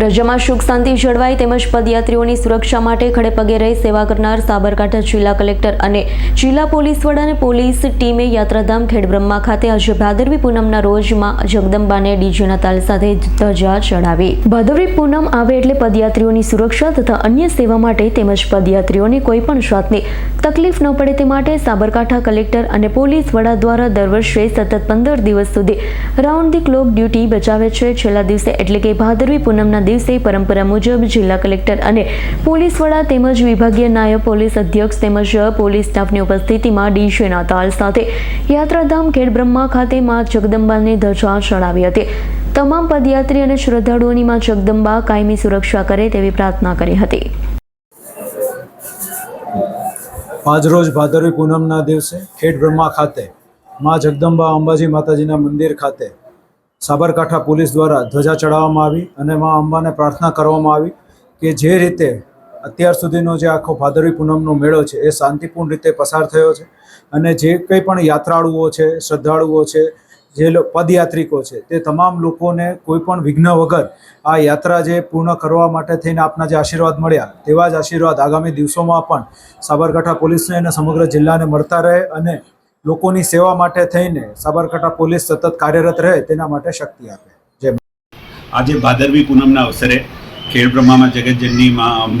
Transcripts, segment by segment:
પ્રજામાં સુખ શાંતિ જળવાય તેમજ પદયાત્રીઓની સુરક્ષા માટે ખડે પગે રહી સેવા કરનાર સાબરકાંઠા જિલ્લા કલેક્ટર અને જિલ્લા પોલીસ વડા અને પોલીસ ટીમે યાત્રાધામ ખેડબ્રહ્મા ખાતે આજે ભાદરવી પૂનમના રોજમાં જગદંબાને ડીજેના તાલ સાથે ધજા ચડાવી. ભાદરવી પૂનમ આવે એટલે પદયાત્રીઓની સુરક્ષા તથા અન્ય સેવા માટે તેમજ પદયાત્રીઓને કોઈ પણ જાતની તકલીફ ન પડે તે માટે સાબરકાંઠા કલેક્ટર અને પોલીસ વડા દ્વારા દર વર્ષે સતત પંદર દિવસ સુધી રાઉન્ડ ધી ક્લોક ડ્યુટી બજાવે છે. છેલ્લા દિવસે એટલે કે ભાદરવી પૂનમના દિવસે પરંપરા મુજબ જિલ્લા કલેક્ટર અને પોલીસ વડા તેમજ વિભાગીય નાયબ પોલીસ અધ્યક્ષ તેમજ પોલીસ સ્ટાફની ઉપસ્થિતિમાં ડીજેના તાલ સાથે યાત્રાધામ ખેડબ્રહ્મા ખાતે મા જગદંબાને ધજા ચડાવી હતી. તમામ પદયાત્રી અને શ્રદ્ધાળુઓની માં જગદંબા કાયમી સુરક્ષા કરે તેવી પ્રાર્થના કરી હતી. આજરોજ ભાદરવી પૂનમના દિવસે ખેડ ખાતે મા જગદંબા અંબાજી માતાજીના મંદિર ખાતે સાબરકાંઠા પોલીસ દ્વારા ધ્વજા ચડાવવામાં આવી અને મા અંબાને પ્રાર્થના કરવામાં આવી કે જે રીતે અત્યાર સુધીનો જે આખો ભાદરવી પૂનમનો મેળો છે, એ શાંતિપૂર્ણ રીતે પસાર થયો છે અને જે કંઈ પણ યાત્રાળુઓ છે, શ્રદ્ધાળુઓ છે, જે પદયાત્રિકો છે, તે તમામ લોકોને કોઈ પણ વિઘ્ન વગર આ યાત્રા જે પૂર્ણ કરવા માટે થઈને આપના જે આશીર્વાદ મળ્યા, તેવા જ આશીર્વાદ આગામી દિવસોમાં પણ સાબરકાંઠા પોલીસને અને સમગ્ર જિલ્લાને મળતા રહે અને લોકોની સેવા માટે થઈને સાબરકાંઠા પોલીસ સતત કાર્યરત રહે તેના માટે શક્તિ આપે. જય આજે ભાદરવી પૂનમના અવસરે ખેડ બ્રહ્મામાં જગતજનની માં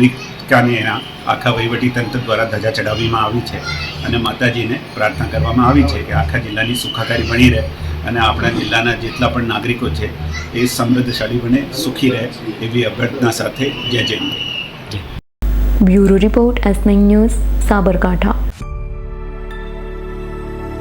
એના આખા વહીવટી તંત્ર દ્વારા ધજા ચડાવવામાં આવી છે અને માતાજીને પ્રાર્થના કરવામાં આવી છે કે આખા જિલ્લાની સુખાકારી બની રહે અને આપણા જિલ્લાના જેટલા પણ નાગરિકો છે એ સમૃદ્ધશાળી બને સુખી રહે એવી અભ્યર્થના સાથે જય જય. Bureau report S news Sabarkantha.